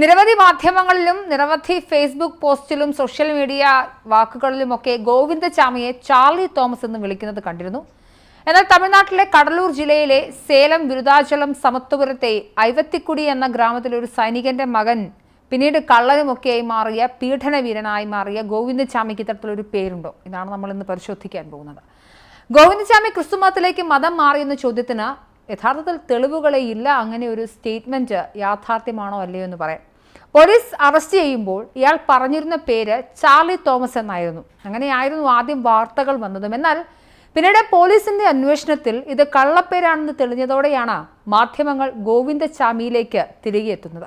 നിരവധി മാധ്യമങ്ങളിലും നിരവധി ഫേസ്ബുക്ക് പോസ്റ്റിലും സോഷ്യൽ മീഡിയ വാക്കുകളിലുമൊക്കെ ഗോവിന്ദചാമിയെ ചാർലി തോമസ് എന്ന് വിളിക്കുന്നത് കണ്ടിരുന്നു. എന്നാൽ തമിഴ്നാട്ടിലെ കടലൂർ ജില്ലയിലെ സേലം വിരുദാചലം സമത്വപുരത്തെ ഐവത്തിക്കുടി എന്ന ഗ്രാമത്തിലെ ഒരു സൈനികന്റെ മകൻ പിന്നീട് കള്ളനുമൊക്കെയായി മാറിയ പീഡനവീരനായി മാറിയ ഗോവിന്ദചാമിക്ക് ഇത്തരത്തിലൊരു പേരുണ്ടോ? ഇതാണ് നമ്മൾ ഇന്ന് പരിശോധിക്കാൻ പോകുന്നത്. ഗോവിന്ദചാമി ക്രിസ്തുമതത്തിലേക്ക് മതം മാറിയെന്ന ചോദ്യത്തിന് യഥാർത്ഥത്തിൽ തെളിവുകളെ ഇല്ല അങ്ങനെ ഒരു സ്റ്റേറ്റ്മെന്റ് യാഥാർത്ഥ്യമാണോ അല്ലയോ എന്ന് പറയാം. പോലീസ് അറസ്റ്റ് ചെയ്യുമ്പോൾ ഇയാൾ പറഞ്ഞിരുന്ന പേര് ചാർലി തോമസ് എന്നായിരുന്നു. അങ്ങനെയായിരുന്നു ആദ്യം വാർത്തകൾ വന്നതും. എന്നാൽ പിന്നീട് പോലീസിന്റെ അന്വേഷണത്തിൽ ഇത് കള്ളപ്പേരാണെന്ന് തെളിഞ്ഞതോടെയാണ് മാധ്യമങ്ങൾ ഗോവിന്ദചാമിയിലേക്ക് തിരികെ എത്തുന്നത്.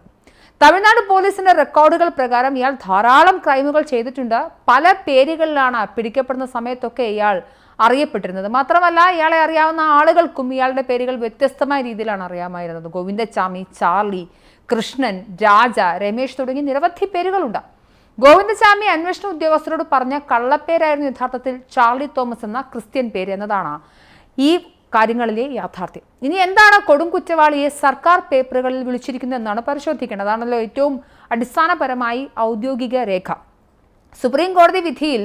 തമിഴ്നാട് പോലീസിന്റെ റെക്കോർഡുകൾ പ്രകാരം ഇയാൾ ധാരാളം ക്രൈമുകൾ ചെയ്തിട്ടുണ്ട്. പല പേരുകളിലാണ് പിടിക്കപ്പെടുന്ന സമയത്തൊക്കെ ഇയാൾ അറിയപ്പെട്ടിരുന്നത്. മാത്രമല്ല ഇയാളെ അറിയാവുന്ന ആളുകൾക്കും ഇയാളുടെ പേരുകൾ വ്യത്യസ്തമായ രീതിയിലാണ് അറിയാമായിരുന്നത്. ഗോവിന്ദസ്വാമി ചാർലി കൃഷ്ണൻ രാജ രമേശ് തുടങ്ങി നിരവധി പേരുകളുണ്ട്. ഗോവിന്ദസ്വാമി അന്വേഷണ ഉദ്യോഗസ്ഥരോട് പറഞ്ഞ കള്ളപ്പേരായിരുന്നു യഥാർത്ഥത്തിൽ ചാർലി തോമസ് എന്ന ക്രിസ്ത്യൻ പേര് എന്നതാണ് ഈ കാര്യങ്ങളിലെ യാഥാർത്ഥ്യം. ഇനി എന്താണ് കൊടും കുറ്റവാളിയെ സർക്കാർ പേപ്പറുകളിൽ വിളിച്ചിരിക്കുന്നത് എന്നാണ് പരിശോധിക്കേണ്ടത്? അതാണല്ലോ ഏറ്റവും അടിസ്ഥാനപരമായി ഔദ്യോഗിക രേഖ. സുപ്രീം കോടതി വിധിയിൽ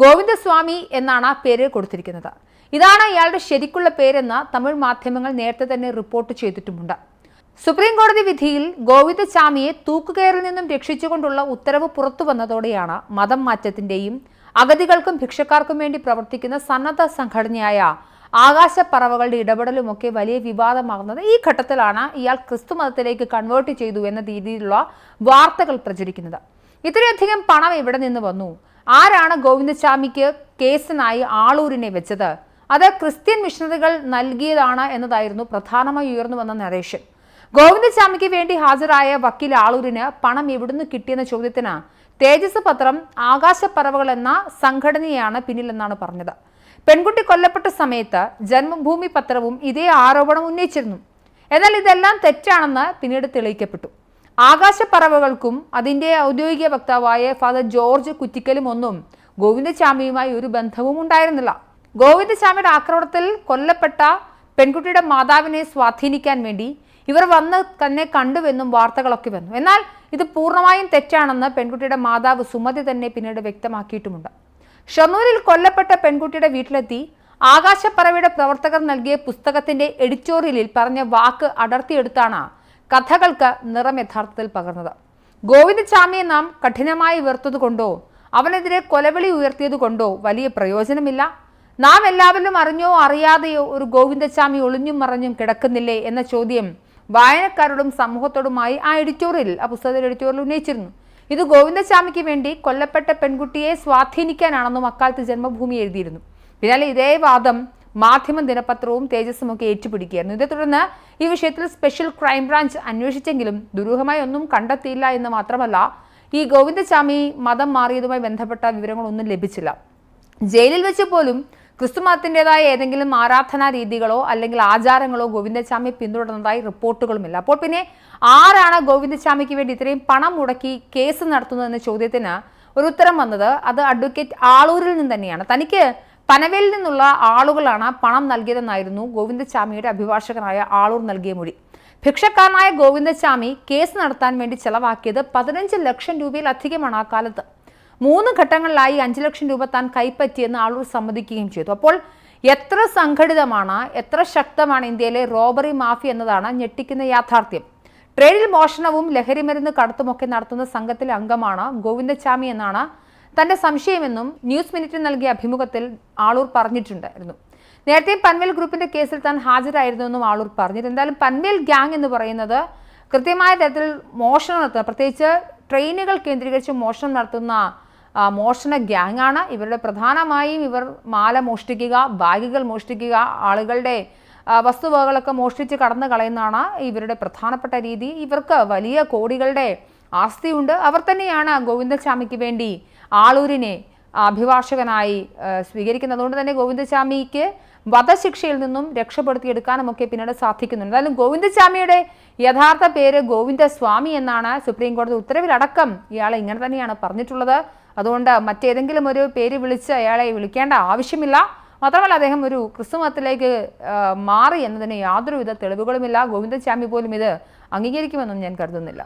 ഗോവിന്ദസ്വാമി എന്നാണ് ആ പേര് കൊടുത്തിരിക്കുന്നത്. ഇതാണ് ഇയാളുടെ ശരിക്കുള്ള പേരെന്ന് തമിഴ് മാധ്യമങ്ങൾ നേരത്തെ തന്നെ റിപ്പോർട്ട് ചെയ്തിട്ടുമുണ്ട്. സുപ്രീം കോടതി വിധിയിൽ ഗോവിന്ദസ്വാമിയെ തൂക്കുകയറിൽ നിന്നും രക്ഷിച്ചുകൊണ്ടുള്ള ഉത്തരവ് പുറത്തു വന്നതോടെയാണ് മതം മാറ്റത്തിന്റെയും അഗതികൾക്കും ഭിക്ഷക്കാർക്കും വേണ്ടി പ്രവർത്തിക്കുന്ന സന്നദ്ധ സംഘടനയായ ആകാശപ്പറവകളുടെ ഇടപെടലുമൊക്കെ വലിയ വിവാദമാകുന്നത് ഈ ഘട്ടത്തിലാണ് ഇയാൾ ക്രിസ്തു മതത്തിലേക്ക് കൺവേർട്ട് ചെയ്തു എന്ന രീതിയിലുള്ള വാർത്തകൾ പ്രചരിക്കുന്നത്. ഇത്രയധികം പണം എവിടെ നിന്ന് വന്നു? ആരാണ് ഗോവിന്ദസ്വാമിക്ക് കേസിനായി ആളൂരിനെ വെച്ചത്? അത് ക്രിസ്ത്യൻ മിഷണറികൾ നൽകിയതാണ് എന്നതായിരുന്നു പ്രധാനമായി ഉയർന്നു വന്ന നരേഷൻ ഗോവിന്ദസ്വാമിക്ക് വേണ്ടി ഹാജരായ വക്കീൽ ആളൂരിന് പണം എവിടുന്ന് കിട്ടിയെന്ന ചോദ്യത്തിന് തേജസ് പത്രം ആകാശപ്പറവകൾ എന്ന സംഘടനയാണ് പിന്നിലെന്നാണ് പറഞ്ഞത്. പെൺകുട്ടി കൊല്ലപ്പെട്ട സമയത്ത് ജന്മഭൂമി പത്രവും ഇതേ ആരോപണം ഉന്നയിച്ചിരുന്നു. എന്നാൽ ഇതെല്ലാം തെറ്റാണെന്ന് പിന്നീട് തെളിയിക്കപ്പെട്ടു. ആകാശപ്പറവകൾക്കും അതിന്റെ ഔദ്യോഗിക വക്താവായ ഫാദർ ജോർജ് കുറ്റിക്കലും ഒന്നും ഗോവിന്ദചാമിയുമായി ഒരു ബന്ധവും ഉണ്ടായിരുന്നില്ല. ഗോവിന്ദചാമിയുടെ ആക്രമണത്തിൽ കൊല്ലപ്പെട്ട പെൺകുട്ടിയുടെ മാതാവിനെ സ്വാധീനിക്കാൻ വേണ്ടി ഇവർ വന്ന് തന്നെ കണ്ടുവെന്നും വാർത്തകളൊക്കെ വന്നു. എന്നാൽ ഇത് പൂർണമായും തെറ്റാണെന്ന് പെൺകുട്ടിയുടെ മാതാവ് സുമതി തന്നെ പിന്നീട് വ്യക്തമാക്കിയിട്ടുമുണ്ട്. ഷൊർണൂരിൽ കൊല്ലപ്പെട്ട പെൺകുട്ടിയുടെ വീട്ടിലെത്തി ആകാശപ്പറവയുടെ പ്രവർത്തകർ നൽകിയ പുസ്തകത്തിന്റെ എഡിറ്റോറിയലിൽ പറഞ്ഞ വാക്ക് അടർത്തിയെടുത്താണ് കഥകൾക്ക് നിറം യഥാർത്ഥത്തിൽ പകർന്നത്. ഗോവിന്ദചാമിയെ നാം കഠിനമായി വെറുത്തതുകൊണ്ടോ അവനെതിരെ കൊലവിളി ഉയർത്തിയതുകൊണ്ടോ വലിയ പ്രയോജനമില്ല. നാം എല്ലാവരും അറിഞ്ഞോ അറിയാതെയോ ഒരു ഗോവിന്ദചാമി ഒളിഞ്ഞും മറഞ്ഞും കിടക്കുന്നില്ലേ എന്ന ചോദ്യം വായനക്കാരോടും സമൂഹത്തോടുമായി ആ എഡിറ്റോറിയൽ ആ പുസ്തകത്തിൽ എഡിറ്റോറിയൽ ഉന്നയിച്ചിരുന്നു. ഇത് ഗോവിന്ദസ്വാമിക്ക് വേണ്ടി കൊല്ലപ്പെട്ട പെൺകുട്ടിയെ സ്വാധീനിക്കാനാണെന്നും അക്കാലത്ത് ജന്മഭൂമി എഴുതിയിരുന്നു. പിന്നാലെ ഇതേ വാദം മാധ്യമ ദിനപത്രവും തേജസ്സും ഒക്കെ ഏറ്റുപിടിക്കുകയായിരുന്നു. ഇതേ തുടർന്ന് ഈ വിഷയത്തിൽ സ്പെഷ്യൽ ക്രൈംബ്രാഞ്ച് അന്വേഷിച്ചെങ്കിലും ദുരൂഹമായി ഒന്നും കണ്ടെത്തിയില്ല എന്ന് മാത്രമല്ല ഈ ഗോവിന്ദസ്വാമി മതം മാറിയതുമായി ബന്ധപ്പെട്ട വിവരങ്ങളൊന്നും ലഭിച്ചില്ല. ജയിലിൽ വെച്ച് പോലും ക്രിസ്തുമതത്തിന്റെതായ ഏതെങ്കിലും ആരാധനാ രീതികളോ അല്ലെങ്കിൽ ആചാരങ്ങളോ ഗോവിന്ദസ്വാമി പിന്തുടർന്നതായി റിപ്പോർട്ടുകളുമില്ല. അപ്പോൾ പിന്നെ ആരാണ് ഗോവിന്ദസ്വാമിക്ക് വേണ്ടി ഇത്രയും പണം മുടക്കി കേസ് നടത്തുന്നതെന്ന ചോദ്യത്തിന് ഒരു ഉത്തരം വന്നത് അത് അഡ്വക്കേറ്റ് ആളൂരിൽ നിന്ന് തന്നെയാണ്. തനിക്ക് പനവേലിൽ നിന്നുള്ള ആളുകളാണ് പണം നൽകിയതെന്നായിരുന്നു ഗോവിന്ദസ്വാമിയുടെ അഭിഭാഷകനായ ആളൂർ നൽകിയ മൊഴി. ഭിക്ഷക്കാരനായ ഗോവിന്ദസ്വാമി കേസ് നടത്താൻ വേണ്ടി ചെലവാക്കിയത് പതിനഞ്ച് ലക്ഷം രൂപയിലധികമാണ് ആ കാലത്ത്. മൂന്ന് ഘട്ടങ്ങളിലായി അഞ്ചു ലക്ഷം രൂപ താൻ കൈപ്പറ്റിയെന്ന് ആളൂർ സമ്മതിക്കുകയും ചെയ്തു. അപ്പോൾ എത്ര സംഘടിതമാണ് എത്ര ശക്തമാണ് ഇന്ത്യയിലെ റോബറി മാഫി എന്നതാണ് ഞെട്ടിക്കുന്ന യാഥാർത്ഥ്യം. ട്രെയിനിൽ മോഷണവും ലഹരിമരുന്ന് കടത്തുമൊക്കെ നടത്തുന്ന സംഘത്തിലെ അംഗമാണ് ഗോവിന്ദചാമി എന്നാണ് തന്റെ സംശയമെന്നും ന്യൂസ് മിനിറ്റിൽ നൽകിയ അഭിമുഖത്തിൽ ആളൂർ പറഞ്ഞിട്ടുണ്ടായിരുന്നു. നേരത്തെ പൻവേൽ ഗ്രൂപ്പിന്റെ കേസിൽ താൻ ഹാജരായിരുന്നുവെന്നും ആളൂർ പറഞ്ഞിരുന്നു. എന്തായാലും പൻവേൽ ഗ്യാങ് എന്ന് പറയുന്നത് കൃത്യമായ തരത്തിൽ മോഷണം നടത്തുന്ന പ്രത്യേകിച്ച് ട്രെയിനുകൾ കേന്ദ്രീകരിച്ച് മോഷണം നടത്തുന്ന മോഷണ ഗ്യാങ് ആണ്. ഇവരുടെ പ്രധാനമായും ഇവർ മാല മോഷ്ടിക്കുക ബാഗുകൾ മോഷ്ടിക്കുക ആളുകളുടെ വസ്തുവകകളൊക്കെ മോഷ്ടിച്ച് കടന്നു കളയുന്നതാണ് ഇവരുടെ പ്രധാനപ്പെട്ട രീതി. ഇവർക്ക് വലിയ കോടികളുടെ ആസ്തിയുണ്ട്. അവർ തന്നെയാണ് ഗോവിന്ദസ്വാമിക്ക് വേണ്ടി ആളൂരിനെ അഭിഭാഷകനായി സ്വീകരിക്കുന്നത്. അതുകൊണ്ട് തന്നെ ഗോവിന്ദസ്വാമിക്ക് വധശിക്ഷയിൽ നിന്നും രക്ഷപ്പെടുത്തിയെടുക്കാനും ഒക്കെ പിന്നീട് സാധിക്കുന്നുണ്ട്. എന്തായാലും ഗോവിന്ദസ്വാമിയുടെ യഥാർത്ഥ പേര് ഗോവിന്ദസ്വാമി എന്നാണ് സുപ്രീം കോടതി ഉത്തരവിലടക്കം ഇയാളെ ഇങ്ങനെ തന്നെയാണ് പറഞ്ഞിട്ടുള്ളത്. അതുകൊണ്ട് മറ്റേതെങ്കിലും ഒരു പേര് വിളിച്ച് അയാളെ വിളിക്കേണ്ട ആവശ്യമില്ല. മാത്രമല്ല അദ്ദേഹം ഒരു ക്രിസ്തുമതത്തിലേക്ക് മാറി എന്നതിന് യാതൊരുവിധ തെളിവുകളുമില്ല. ഗോവിന്ദസ്വാമി പോലും ഇത് അംഗീകരിക്കുമെന്നും ഞാൻ കരുതുന്നില്ല.